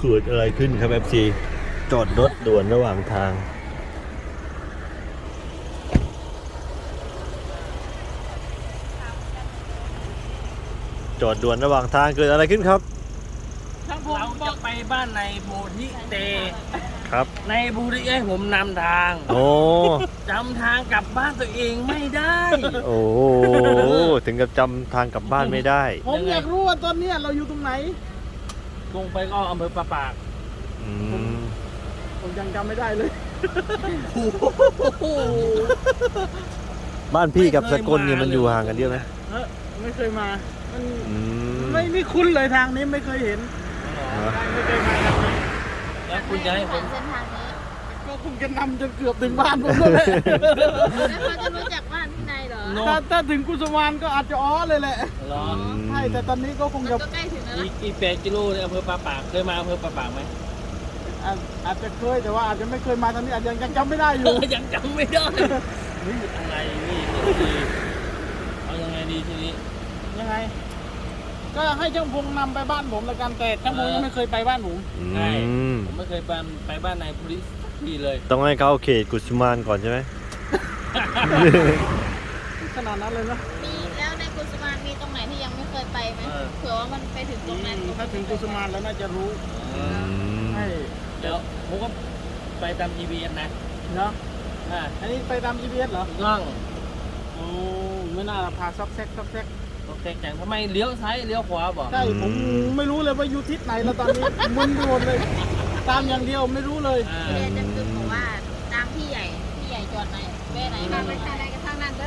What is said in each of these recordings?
เกิดอะไรขึ้นครับเอฟซีจอดรถด่วนระหว่างทาง จอดด่วนระหว่างทางเกิดอะไรขึ้นครับ เราจะไปบ้านในโบธิเต ครับ ในบูริให้ผมนำทางโอ้จำทางกลับบ้านตัวเองไม่ได้ โอ้โหถึงกับจำทางกลับบ้านไม่ได้ ผมอยากรู้ว่าตอนเนี้ยเราอยู่ตรงไหน ลงไปก็อำเภอปะปาก อืมผมยังจำไม่ได้เลยบ้านพี่กับสกลเนี่ยมันอยู่ห่างกันเยอะไหมเออไม่เคยมา มันอืมไม่ไม่คุ้นเลยทางนี้ไม่เคยเห็นเหรอไม่เคยมาทางนี้แล้วคุณจะให้ผมเส้นทางนี้ก็คงจะนำจนเกือบถึงบ้านผมแล้วแหละแล้วเขาจะรู้จักบ้านที่ไหนเหรอ โน่ถ้าถ้าถึงกุสมานก็อาจจะอ๋อเลยแหละรอใช่แต่ตอนนี้ก็คงมันจะก็ใกล้ถึงแล้วอีนะกอีกแปดกิโลในอำเภอปะปากเคยมาอำเภอปะปากไหมอาจอาจจะเคยแต่ว่าอาจจะไม่เคยมาทางนี้อาจจะยังจำไม่ได้อยู่ ยังจำไม่ได้เฮ้ยอะไรนี่นี่เอายังไงดีทีนี้ ยังไง ก็ให้ช่างพงนำไปบ้านผมละกันแต่ช่างพงยังไม่เคยไปบ้านผมอืใช่มผมไม่เคยไปไปบ้านนายพุริสทีเลย ต้องให้เขาเขตกุสุมานก่อนใช่ไหม ขนาดนั้นเลยนะมีแล้วในกุสมานมีตรงไหนที่ยังไม่เคยไปไหมเผื่อว่ามันไปถึงตรงนั้นถ้าถึงกุสมานแล้วน่าจะรู้อืมให้เดี๋ยวผมก็ไปตาม GPS นะเนาะอ่าอันนี้ไปตาม GPS เหรอถูกต้องโอ้ไม่น่าพาซอกแซกซอกแซกตกแต่จังทำไมเลี้ยวซ้ายเลี้ยวขวาบอกใช่ผมไม่รู้เลยว่าอยู่ทิศไหนแล้วตอนนี้มึนไปหมดเลย ตามอย่างเดียวไม่รู้เลยอ่าพี่เดชจะคือบอกว่าตามพี่ใหญ่พี่ใหญ่จอดไหนแม่ไหนมาไปท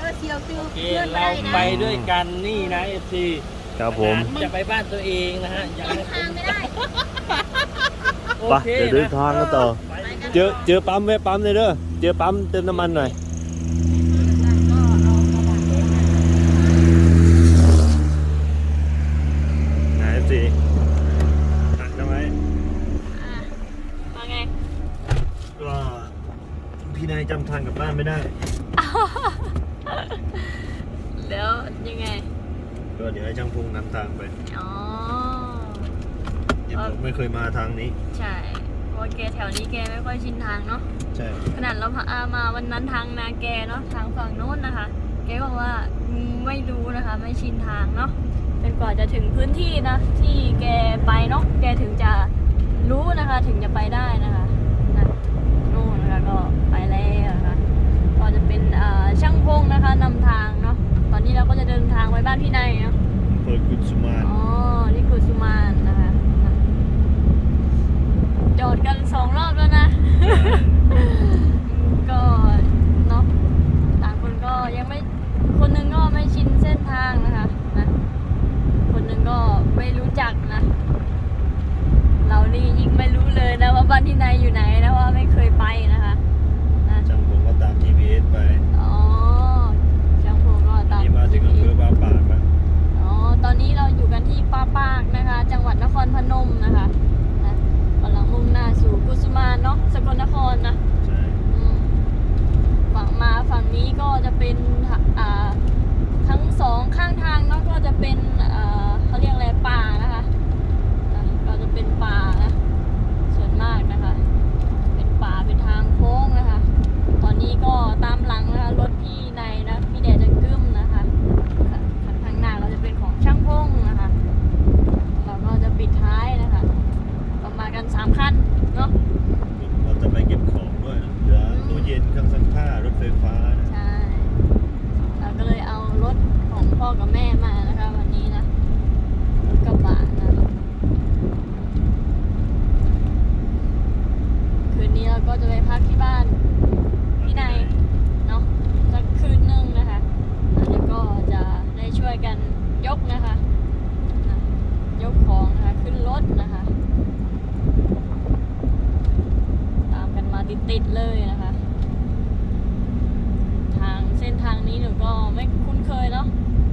อเชียวติ้วโอเคเพื่อนเราได้นะไปด้วยกันนี่นะเอฟซีครับผม จะไปบ้านตัวเองนะฮะยังเดินทางไม่ได้โอไปเคเดี๋ยวเดินทางกันต่อ ไปไปกันเจอเจอปั๊มแวะปั๊มเลยเด้อ เจอปั๊มเติมน้ำมันหน่อย ก็เอากระดาษเทปมาไหนสิตัดทำไมอะมาไงก็พี่นายจำทางกลับบ้านไม่ได้ แล้วยังไง ก็เดี๋ยวให้ช่างพงนำทางไปอ๋อเดี๋ยวบอกไม่เคยมาทางนี้ ใช่เพราะว่าแกแถวนี้แกไม่ค่อยชินทางเนาะใช่ขนาดเราพามาวันนั้นทางนาแกเนาะทางฝั่งโน้นนะคะ แกก็บอกว่าอืมไม่รู้นะคะ ไม่ชินทางเนาะจนกว่าจะถึงพื้นที่นะ ที่แกไปเนาะแกถึงจะรู้นะคะ ถึงจะไปได้นะคะนะนู่นนะคะก็ไปแล้วนะคะก็จะเป็นเอ่อช่างพงนะคะนำทางเนาะตอนนี้เราก็จะเดินทางไปบ้านพี่นายเนาะ เปิดกุสุมาน อ๋อ นี่กุสุมานนะคะนะจอดกันสองรอบแล้วนะ ก็เนาะ ต่างคนก็ยังไม่ คนหนึ่งก็ไม่ชินเส้นทางนะคะนะ คนหนึ่งก็ไม่รู้จักนะ เรานี่ยิ่งไม่รู้เลยนะว่า บ้านที่ไหนอยู่ไหนนะว่าไม่เคยไปนะคะนะช่างพงก็ตาม GPS ไปอ๋อช่างพงก็ตามนี่มาถึงอำเภอบาปากแล้วอ๋อตอนนี้เราอยู่กันที่ป้าปากนะคะ จังหวัดนครพนมนะคะนะกำลังมุ่งหน้าสู่กุสุมานเนาะสกลนครนะใช่อืมฝั่งมาฝั่งนี้ก็จะเป็นอ่าทั้งสองข้างทางเนาะก็จะเป็นเอ่อเขาเรียกอะไรป่านะคะนะก็จะเป็นป่านะส่วนมากนะคะ เป็นป่าเป็นทางโค้งนะคะ ตอนนี้ก็ตามหลังนะคะรถพี่ในนะพี่แดดจะกึ้มนะคะคันคันข้างหน้าเราจะเป็นของช่างพงนะคะเราก็จะปิดท้ายนะคะประมาณกัน สามคันเนาะเราจะไปเก็บของด้วยนะเหลือตู้เย็นเครื่องซักผ้ารถไฟฟ้านะใช่เราก็เลยเอารถของพ่อกับแม่มานะคะวันนี้นะรถกระบะนะคืนนี้เราก็จะไปพักที่บ้านพี่นายเนาะสักคืนนึงนะคะแล้วก็จะได้ช่วยกันยกนะคะนะยกของนะคะ ขึ้นรถนะคะ ตามกันมา ติดเลยนะคะ ทางเส้นทางนี้หนูก็ไม่คุ้นเคยเนาะ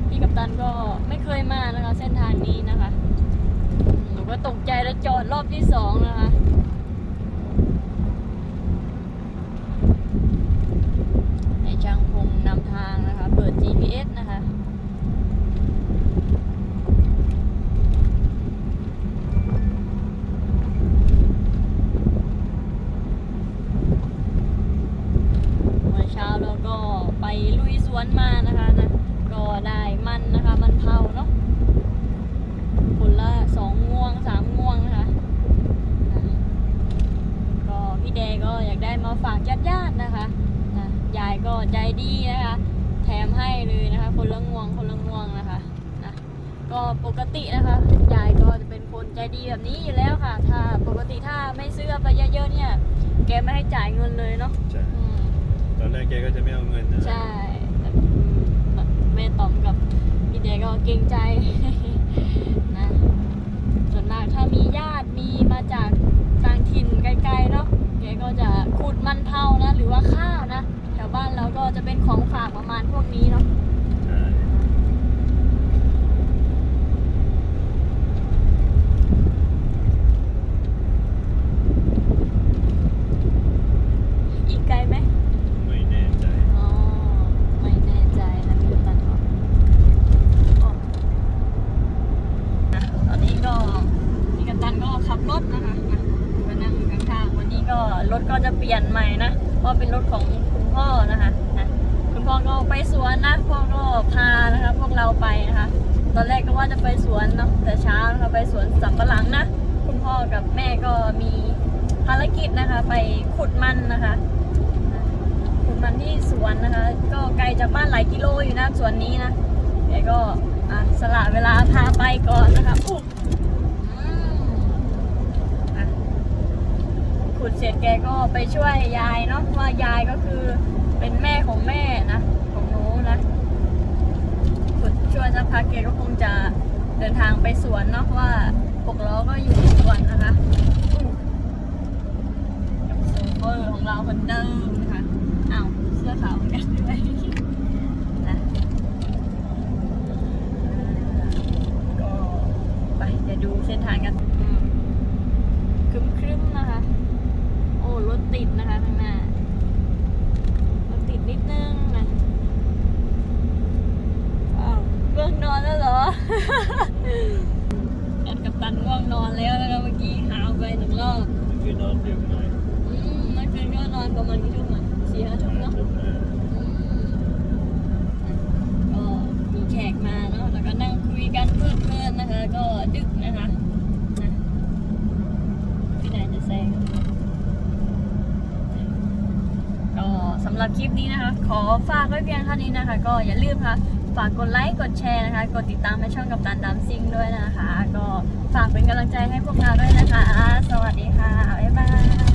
พี่กัปตันก็ไม่เคยมานะคะ เส้นทางนี้นะคะ หนูก็ตกใจแล้วจอดรอบที่สองนะคะ วนมานะคะนะก็ได้มันนะคะ มันเผาเนาะผลละสองง่วงสามง่วงนะคะก็พี่แดก็อยากได้มาฝากญาติญาตินะคะนะยายก็ใจดีนะคะ แถมให้เลยนะคะ คนละง่วงคนละง่วงนะคะนะก็ปกตินะคะยายก็จะเป็นคนใจดีแบบนี้อยู่แล้วค่ะ ถ้าปกติถ้าไม่เสื้อไปเยอะๆเนี่ยแกไม่ให้จ่ายเงินเลยเนาะตอนแรกแกก็จะไม่เอาเงินนะใช่ ม่ตอมกับพี่เดก็เกรงใจนะส่วนมากถ้ามีญาติมีมาจากต่างถิ่นไกลๆเนาะแกก็จะขุดมันเผานะ หรือว่าข้าวนะ แถวบ้านเราก็จะเป็นของฝากประมาณพวกนี้เนาะ ใช่ อีกไกลไหม ไม่แน่ใจ อ๋อ ไม่แน่ใจนะพี่ตันบอกอ๋อนะตอนนี้ก็พี่กัปตันก็ขับรถนะคะนะมานั่งอยู่ข้างๆวันนี้ ก็รถก็จะเปลี่ยนใหม่นะ เพราะเป็นรถของคุณพ่อนะคะนะคุณพ่อก็ไปสวนนะพ่อก็พานะคะพวกเราไปนะคะ ตอนแรกก็ว่าจะไปสวนเนาะแต่เช้านะคะไปสวนสำปะหลังนะคุณพ่อกับแม่ก็มีภารกิจนะคะ ไปขุดมันนะคะขุดมันที่สวนนะคะ ก็ไกลจากบ้านหลายกิโลอยู่นะสวนนี้นะแกก็อะสละเวลาพาไปก่อนนะคะอุ๊ยอืมอะ ขุดเสร็จแกก็ไปช่วยยายเนาะว่ายายก็คือเป็นแม่ของแม่นะของหนูนะขุดช่วยสักพักแกก็คงจะเดินทางไปสวนเนาะว่าปกล้อก็อยู่สวนนะคะกับโซเฟอร์ของเราคนเดิมนะคะอ้าวเสื้อขาวเหมือนกันด้วยนะก็ไปเดี๋ยวดูเส้นทางกันอืมครึ้มๆนะคะ โอ้รถ ติดนะคะข้างหน้ารถติดนิดนึงนะอ้าวเบื้องนอนแล้วเหรอแอนกับตันง่วงนอนแล้วนะคะเมื่อกี้หาวไปหนึ่งรอบคือนอนเดียวหน่อยอืมเมื่อคืนก็นอนประมาณกี่ทุ่มอะสี่ สำหรับคลิปนี้นะคะ ขอฝากไว้เพียงเท่านี้นะคะ ก็อย่าลืมค่ะฝากกดไลค์กดแชร์นะคะ กดติดตามในช่องกับตันดามซิงด้วยนะคะ ก็ฝากเป็นกำลังใจให้พวกเราด้วยนะคะ สวัสดีค่ะบ๊ายบาย